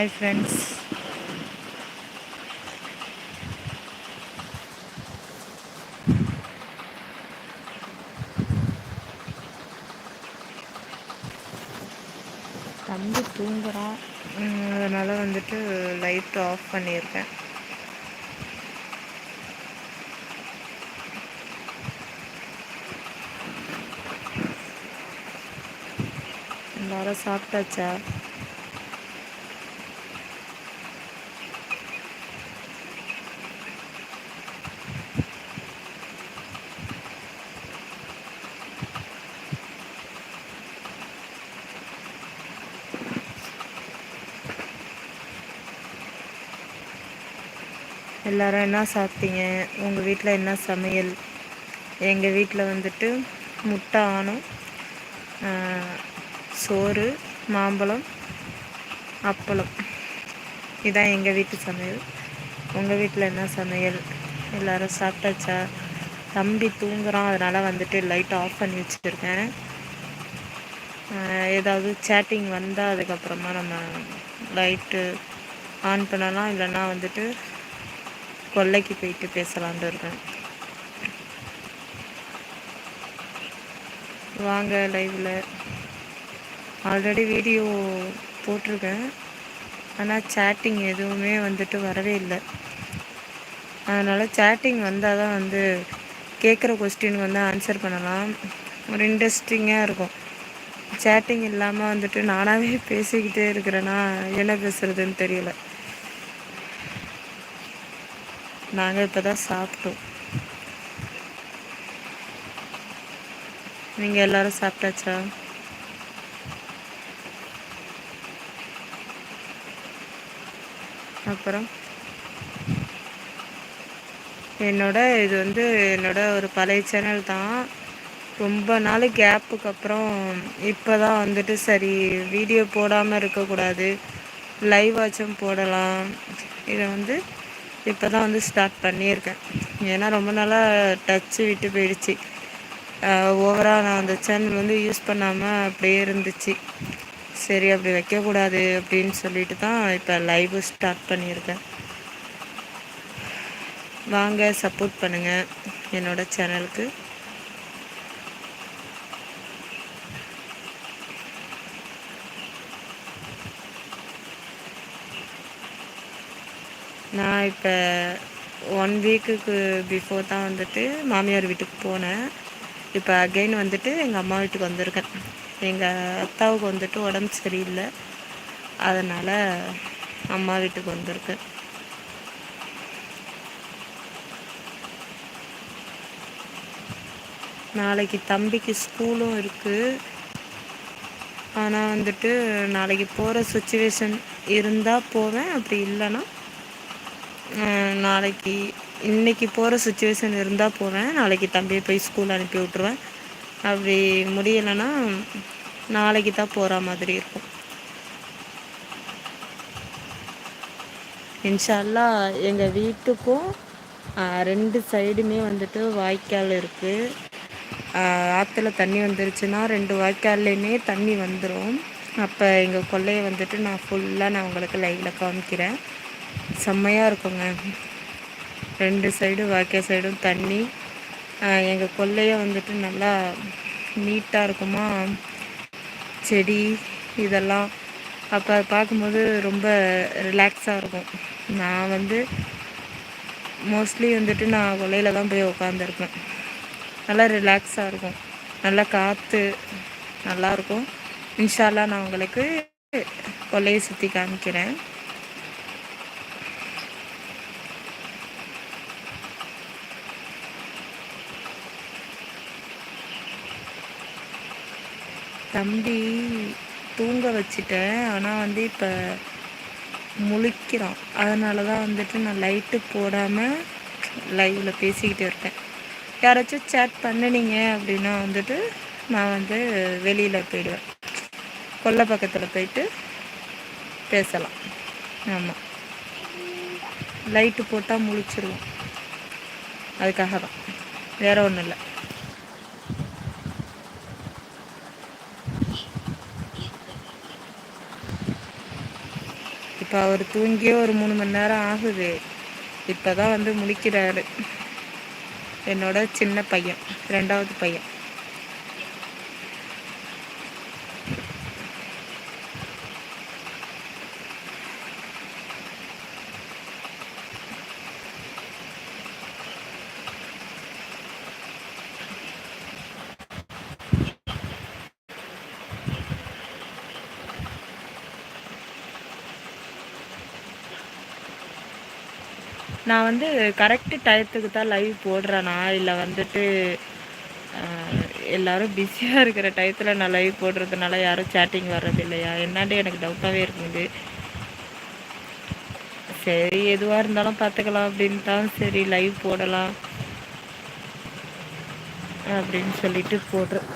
Hi friends தம்பி தூங்குறான் அதனால் வந்துட்டு லைட் ஆஃப் பண்ணியிருக்கேன். எல்லாரும் சாப்பிட்டாச்சா? எல்லாரும் என்ன சாப்பிட்டீங்க? உங்கள் வீட்டில் என்ன சமையல்? எங்கள் வீட்டில் வந்துட்டு முட்டை ஆணும் சோறு மாம்பழம் அப்பளம். இதான் எங்கள் வீட்டு சமையல். உங்கள் வீட்டில் என்ன சமையல்? எல்லோரும் சாப்பிட்டாச்சா? தம்பி தூங்குறான் அதனால் வந்துட்டு லைட் ஆஃப் பண்ணி வச்சுருக்கேன். ஏதாவது சேட்டிங் வந்தால் அதுக்கப்புறமா நம்ம லைட்டு ஆன் பண்ணலாம். இல்லைன்னா வந்துட்டு கொல்லைக்கு போயிட்டு பேசலான்ட்டு இருக்கேன். வாங்க லைவில் ஆல்ரெடி வீடியோ போட்டிருக்கேன். ஆனால் சேட்டிங் எதுவுமே வந்துட்டு வரவே இல்லை. அதனால் சேட்டிங் வந்தால் தான் வந்து கேட்குற கொஸ்டின் வந்து ஆன்சர் பண்ணலாம். ஒரு இன்ட்ரெஸ்டிங்காக இருக்கும். சேட்டிங் இல்லாமல் வந்துட்டு நானாகவே பேசிக்கிட்டே இருக்கிறேன்னா என்ன பேசுகிறதுன்னு தெரியல. நாங்கள் இப்போ தான் சாப்பிட்டோம். நீங்கள் எல்லோரும் சாப்பிட்டாச்சா? அப்புறம்? என்னோட இது வந்து என்னோட ஒரு பழைய சேனல் தான். ரொம்ப நாள் கேப்புக்கு அப்புறம் இப்போ தான் வந்துட்டு சரி வீடியோ போடாமல் இருக்கக்கூடாது. லைவ் வாட்சும் போடலாம். இதை வந்து இப்போ தான் வந்து ஸ்டார்ட் பண்ணியிருக்கேன். ஏன்னா ரொம்ப நாளாக டச்சு விட்டு போயிடுச்சு. ஓவராக நான் அந்த சேனல் வந்து யூஸ் பண்ணாமல் அப்படியே இருந்துச்சு. சரி அப்படி வைக்கக்கூடாது அப்படின்னு சொல்லிட்டு தான் இப்போ லைவ் ஸ்டார்ட் பண்ணியிருக்கேன். வாங்க சப்போர்ட் பண்ணுங்கள் என்னோடய சேனலுக்கு நான் இப்போ ஒன் வீக்குக்கு பிஃபோர் தான் வந்துட்டு மாமியார் வீட்டுக்கு போனேன். இப்போ அகெயின் வந்துட்டு எங்கள் அம்மா வீட்டுக்கு வந்திருக்கேன். எங்கள் அத்தாவுக்கு வந்துட்டு உடம்பு சரியில்லை. அதனால் அம்மா வீட்டுக்கு வந்திருக்கேன். நாளைக்கு தம்பிக்கு ஸ்கூலும் இருக்குது ஆனால் வந்துட்டு நாளைக்கு போகிற சுச்சுவேஷன் இருந்தால் போவேன். அப்படி இல்லைன்னா நாளைக்கு இன்றைக்கி போகிற சுச்சுவேஷன் இருந்தால் போகிறேன் நாளைக்கு தம்பியை போய் ஸ்கூல் அனுப்பி விட்ருவேன் அப்படி முடியலைன்னா நாளைக்கு தான் போகிற மாதிரி இருக்கும். இன்ஷால்லா எங்கள் வீட்டுக்கும் ரெண்டு சைடுமே வந்துட்டு வாய்க்கால் இருக்குது ஆற்றுல தண்ணி வந்துருச்சுன்னா ரெண்டு வாய்க்கால்லையுமே தண்ணி வந்துடும் அப்போ எங்கள் கொள்ளையை வந்துட்டு நான் ஃபுல்லாக நான் உங்களுக்கு லைவில் காமிக்கிறேன். செம்மையாக இருக்குங்க. ரெண்டு சைடும் வாய்க்கால் சைடும் தண்ணி. எங்கள் கொல்லையே வந்துட்டு நல்லா நீட்டாக இருக்குமா? செடி இதெல்லாம். அப்போ பார்க்கும்போது ரொம்ப ரிலாக்ஸாக இருக்கும். நான் வந்து மோஸ்ட்லி வந்துட்டு நான் கொல்லையில் தான் போய் உட்காந்துருப்பேன் நல்லா ரிலாக்ஸாக இருக்கும். நல்லா காற்று நல்லாயிருக்கும் இன்ஷால்லாம் நான் உங்களுக்கு கொல்லையை சுற்றி காமிக்கிறேன். தம்பி தூங்க வச்சுட்டேன். ஆனால் வந்து இப்போ முழிக்கிறான். அதனால தான் வந்துட்டு நான் லைட்டு போடாமல் லைவில் பேசிக்கிட்டு இருக்கேன் யாராச்சும் சேட் பண்ணினீங்க அப்படின்னா வந்துட்டு நான் வந்து வெளியில் போயிடுவேன். கொல்லை பக்கத்தில் போயிட்டு பேசலாம். ஆமாம் லைட்டு போட்டால் முழிச்சிருவோம். அதுக்காக தான் வேறு ஒன்றும் இல்லை. இப்போ அவர் தூங்கியே ஒரு மூணு மணி நேரம் ஆகுது. இப்போ தான் வந்து முழிக்கிறாரு. என்னோட சின்ன பையன் ரெண்டாவது பையன். நான் வந்து கரெக்டு டயத்துக்கு தான் லைவ் போடுறேனா? இல்லை வந்துட்டு எல்லோரும் பிஸியாக இருக்கிற டயத்தில் நான் லைவ் போடுறதுனால யாரும் சேட்டிங் வர்றது இல்லையா? எனக்கு டவுட்டாகவே இருக்குது. சரி எதுவாக இருந்தாலும் பார்த்துக்கலாம் அப்படின்னு தான் சரி லைவ் போடலாம் அப்படின்னு சொல்லிட்டு போடுறேன்.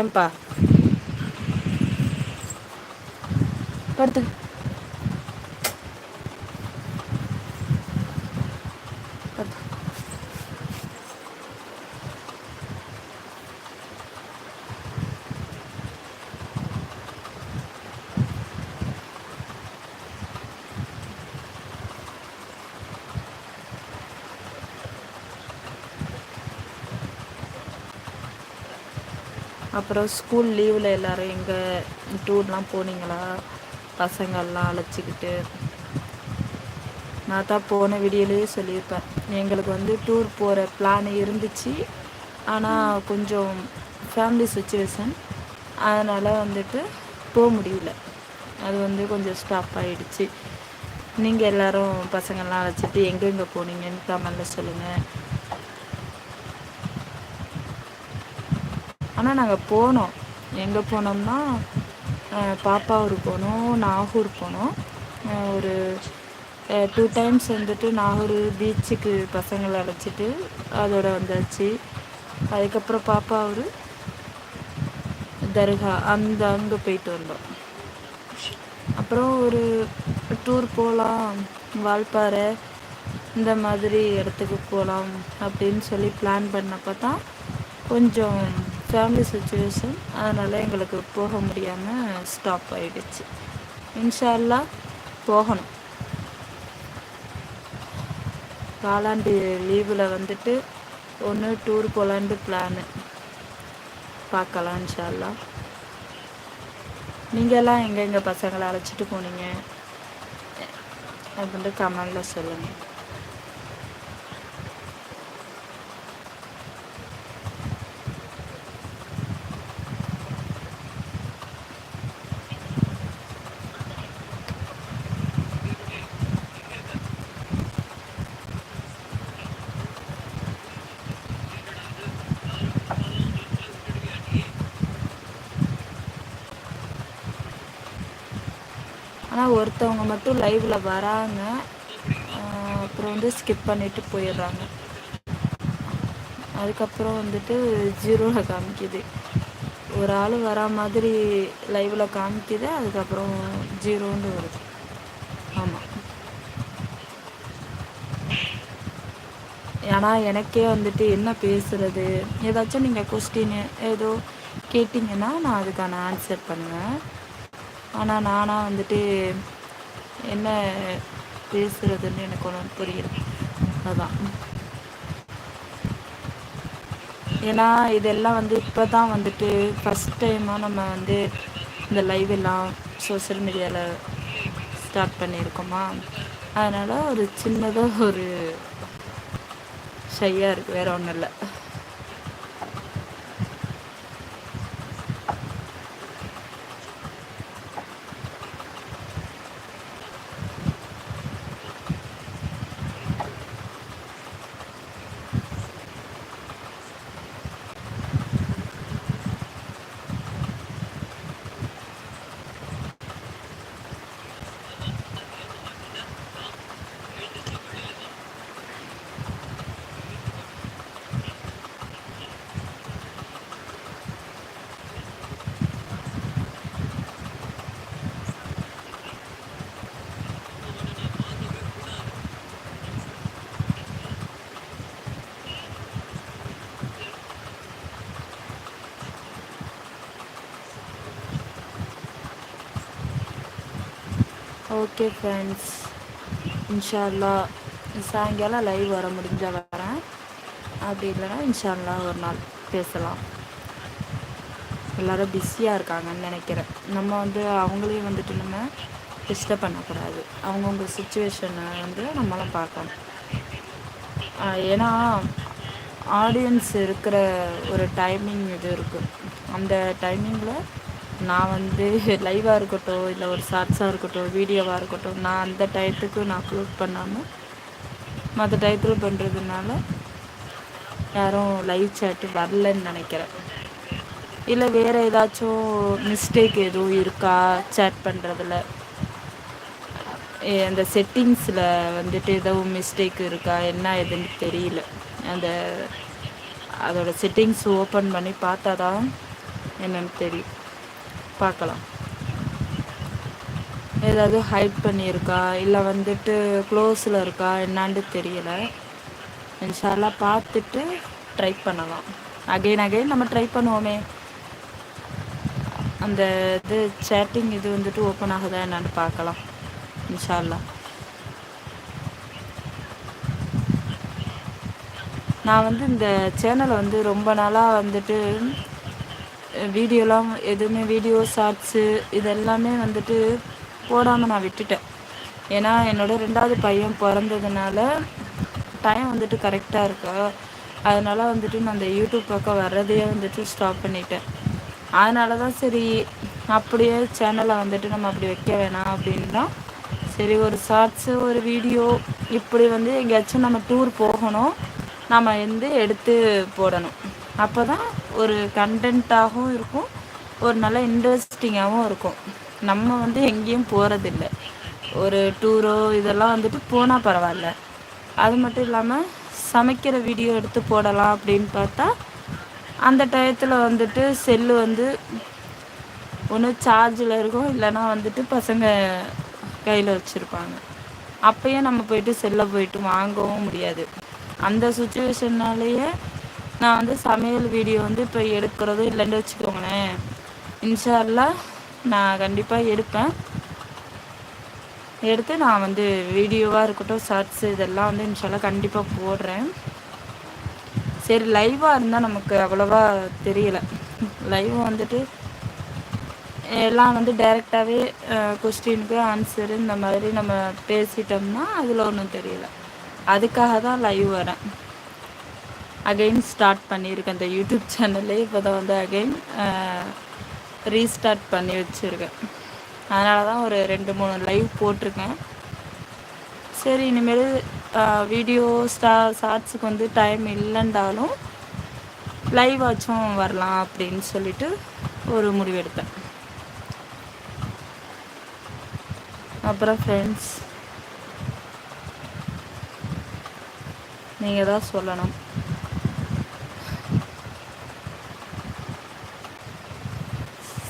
ஏன்பா? படுத்து அப்புறம் ஸ்கூல் லீவில் எல்லோரும் எங்கே டூர்லாம் போனீங்களா? பசங்கள்லாம் அழைச்சிக்கிட்டு நான் தான் போன வீடியோலேயே சொல்லியிருப்பேன். எங்களுக்கு வந்து டூர் போகிற பிளான் இருந்துச்சு. ஆனால் கொஞ்சம் ஃபேமிலி சுச்சுவேஷன் அதனால் வந்துட்டு போக முடியல. அது வந்து கொஞ்சம் ஸ்டாப் ஆகிடுச்சு நீங்கள் எல்லோரும் பசங்கள்லாம் அழைச்சிட்டு எங்கெங்கே போனீங்கன்னு கமெண்டில் சொல்லுங்கள் ஆனால் நாங்கள் போனோம். எங்கே போனோம்னா பாப்பாவூர் போனோம் நாகூர் போனோம். ஒரு டூ டைம்ஸ் வந்துட்டு நாகூர் பீச்சுக்கு பசங்களை அழைச்சிட்டு அதோட வந்தாச்சு. அதுக்கப்புறம் பாப்பாவூர் தர்கா அந்த அங்கே போயிட்டு வந்தோம். அப்புறம் ஒரு டூர் போகலாம் வால்பாறை இந்த மாதிரி இடத்துக்கு போகலாம் அப்படின்னு சொல்லி பிளான் பண்ணப்போ தான் கொஞ்சம் ஃபேமிலி சுச்சுவேஷன் அதனால் எங்களுக்கு போக முடியாமல் ஸ்டாப் ஆகிடுச்சு இன்ஷால்லா போகணும். காலாண்டு லீவில் வந்துட்டு ஒன்று டூர் போகலான்ட்டு பிளானு பார்க்கலாம் இன்ஷால்லா. நீங்கள்லாம் எங்கே பசங்களை அழைச்சிட்டு போனீங்க? அப்படின்ட்டு கமெண்டில் சொல்லுங்கள் ஒருத்தவங்க மட்டும் லைவில் வராங்க. அப்புறம் வந்து ஸ்கிப் பண்ணிவிட்டு போயிடுறாங்க. அதுக்கப்புறம் வந்துட்டு ஜீரோவில் காமிக்குது. ஒரு ஆள் வரா மாதிரி லைவில் காமிக்குது. அதுக்கப்புறம் ஜீரோன்னு வருது. ஆமாம் ஏன்னா எனக்கே வந்துட்டு என்ன பேசுகிறது ஏதாச்சும் நீங்கள் கொஸ்டின் ஏதோ கேட்டிங்கன்னா நான் அதுக்கான ஆன்சர் பண்ணுவேன். ஆனால் நானாக வந்துட்டு என்ன பேசுகிறதுன்னு எனக்கு ஒன்று புரியல. அதுதான் ஏன்னா இதெல்லாம் வந்து இப்போ தான் வந்துட்டு ஃபஸ்ட் டைமாக நம்ம வந்து இந்த லைவ் எல்லாம் சோசியல் மீடியாவில் ஸ்டார்ட் பண்ணியிருக்கோமா? அதனால் ஒரு சின்னதாக ஒரு ஷையாக இருக்குது வேறு ஒன்றும் இல்லை. ஓகே ஃப்ரெண்ட்ஸ் இன்ஷால்லா சாயங்காலம் லைவ் வர முடிஞ்சால் வரேன். அப்படி இல்லைனா இன்ஷால்லா ஒரு நாள் பேசலாம். எல்லோரும் பிஸியாக இருக்காங்கன்னு நினைக்கிறேன். நம்ம வந்து அவங்களையும் வந்துட்டு நம்ம டிஸ்டர்ப் பண்ணக்கூடாது. அவங்கவுங்க சுச்சுவேஷனை வந்து நம்மளாம் பார்க்கணும். ஏன்னா ஆடியன்ஸ் இருக்கிற ஒரு டைமிங் இது இருக்குது அந்த டைமிங்கில் நான் வந்து லைவாக இருக்கட்டும் இல்லை ஒரு ஷார்ட்ஸாக இருக்கட்டும் வீடியோவாக இருக்கட்டும் நான் அந்த டயத்துக்கு நான் அப்லோட் பண்ணாமல் மற்ற டயத்தில் பண்ணுறதுனால யாரும் லைவ் சேட்டு வரலன்னு நினைக்கிறேன். இல்லை வேறு ஏதாச்சும் மிஸ்டேக் எதுவும் இருக்கா சேட் பண்ணுறதுல அந்த செட்டிங்ஸில் வந்துட்டு எதுவும் மிஸ்டேக் இருக்கா? என்ன எதுன்னு தெரியல. அந்த அதோடய செட்டிங்ஸ் ஓப்பன் பண்ணி பார்த்தா தான் என்னென்னு தெரியும். பார்க்கலாம். ஏதாவது ஹைட் பண்ணியிருக்கா? இல்லை வந்துட்டு க்ளோஸில் இருக்கா? என்னான்னு தெரியலை. இன்ஷால்லாம் பார்த்துட்டு ட்ரை பண்ணலாம். அகைன் அகைன் நம்ம ட்ரை பண்ணுவோமே. அந்த இது சேட்டிங் இது வந்துட்டு ஓப்பன் ஆகுதா என்னான்னு பார்க்கலாம். இன்ஷால்லா. நான் வந்து இந்த சேனலை வந்து ரொம்ப நாளாக வந்துட்டு வீடியோலாம் எதுவுமே வீடியோ ஷார்ட்ஸு இதெல்லாமே வந்துட்டு போடாமல் நான் விட்டுட்டேன். ஏன்னா என்னோடய ரெண்டாவது பையன் பிறந்ததுனால டைம் வந்துட்டு கரெக்டாக இருக்கா. அதனால் வந்துட்டு நான் அந்த யூடியூப் பக்கம் வர்றதையே வந்துட்டு ஸ்டாப் பண்ணிட்டேன். அதனால தான் சரி அப்படியே சேனலை வந்துட்டு நம்ம அப்படி வைக்க வேணாம் அப்படின்னா சரி ஒரு ஷார்ட்ஸு ஒரு வீடியோ இப்படி வந்து எங்கேயாச்சும் நம்ம டூர் போகணும். நம்ம வந்து எடுத்து போடணும். அப்போ தான் ஒரு கண்டென்ட்டாகவும் இருக்கும். ஒரு நல்ல இன்ட்ரெஸ்டிங்காகவும் இருக்கும். நம்ம வந்து எங்கேயும் போகிறதில்ல ஒரு டூரோ இதெல்லாம் வந்துட்டு போனால் பரவாயில்ல. அது மட்டும் இல்லாமல் சமைக்கிற வீடியோ எடுத்து போடலாம் அப்படின்னு பார்த்தா அந்த டயத்தில் வந்துட்டு செல்லு வந்து ஒன்று சார்ஜில் இருக்கும். இல்லைனா வந்துட்டு பசங்க கையில் வச்சுருப்பாங்க. அப்போயே நம்ம போயிட்டு செல்லை போயிட்டு வாங்கவும் முடியாது. அந்த சுச்சுவேஷன்னாலேயே நான் வந்து சமையல் வீடியோ வந்து இப்போ எடுக்கிறதும் இல்லைன்னு வச்சுக்கோங்களேன். இன்ஷால்லா நான் கண்டிப்பாக எடுப்பேன். எடுத்து நான் வந்து வீடியோவாக இருக்கட்டும் ஷார்ட்ஸ் இதெல்லாம் வந்து இன்ஷால்லா கண்டிப்பாக போடுறேன். சரி லைவாக இருந்தால் நமக்கு அவ்வளோவா தெரியலை. லைவ் வந்துட்டு எல்லாம் வந்து டைரெக்டாகவே கொஸ்டினுக்கு ஆன்சரு இந்த மாதிரி நம்ம பேசிட்டோம்னா அதில் ஒன்றும் தெரியல. அதுக்காக தான் லைவ் வரேன். அகெயின் ஸ்டார்ட் பண்ணியிருக்கேன் இந்த யூடியூப் சேனல்லே இப்போ தான் வந்து அகெயின் ரீஸ்டார்ட் பண்ணி வச்சுருக்கேன். அதனால தான் ஒரு ரெண்டு மூணு லைவ் போட்டிருக்கேன். சரி இனிமேல் வீடியோ ஸ்டா ஷார்ட்ஸுக்கு வந்து டைம் இல்லைன்றாலும் லைவ் ஆச்சும் வரலாம் அப்படின்னு சொல்லிட்டு ஒரு முடிவெடுத்தேன் அப்புறம் ஃப்ரெண்ட்ஸ் நீங்கள் தான் சொல்லணும்.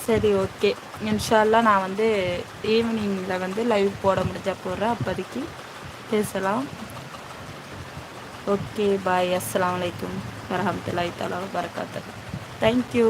சரி ஓகே. இன்ஷால்லாம் நான் வந்து ஈவினிங்கில் வந்து லைவ் போட முடிஞ்சால் போடுறேன். அப்போதைக்கு பேசலாம். Okay bye. அஸ்லாம் வலைக்கம் வரமத்துல்லாய் தலா வரகாத்து தேங்க்யூ